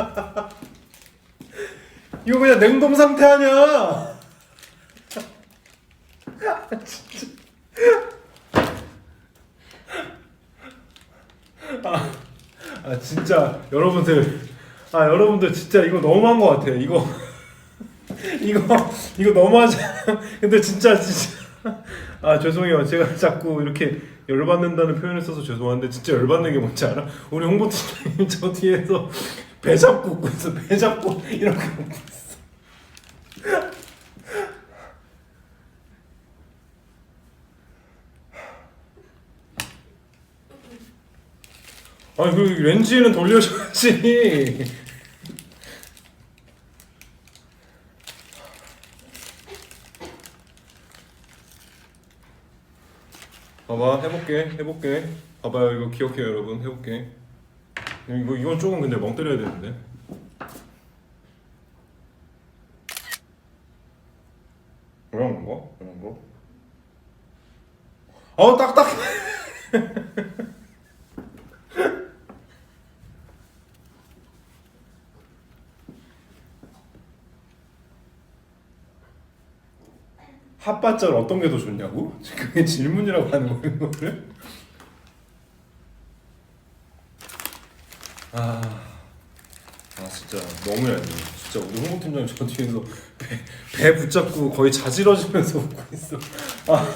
이거 그냥 냉동 상태 아니야? 아, 아 진짜 여러분들 아 여러분들 진짜 이거 너무한 것 같아요 이거 이거 이거 너무하지? 근데 진짜 진짜 아 죄송해요 제가 자꾸 이렇게 열받는다는 표현을 써서 죄송한데 진짜 열받는 게 뭔지 알아? 우리 홍보팀장님 저 뒤에서 배 잡고 웃고 있어. 배 잡고 이렇게 웃고 있어. 아니 그 렌즈는 돌려줘야지. 봐봐 해볼게 해볼게. 봐봐요 이거 기억해요 여러분. 해볼게 이거 이건 조금 근데 멍 때려야 되는데 이런 거 이런 거 어, 딱딱. 핫바절 어떤 게 더 좋냐고? 그게 질문이라고 하는 거예요, 이거를? 아, 아 진짜 너무해. 진짜 우리 홍보팀장 저 뒤에서 배, 배 붙잡고 거의 자지러지면서 웃고 있어. 아,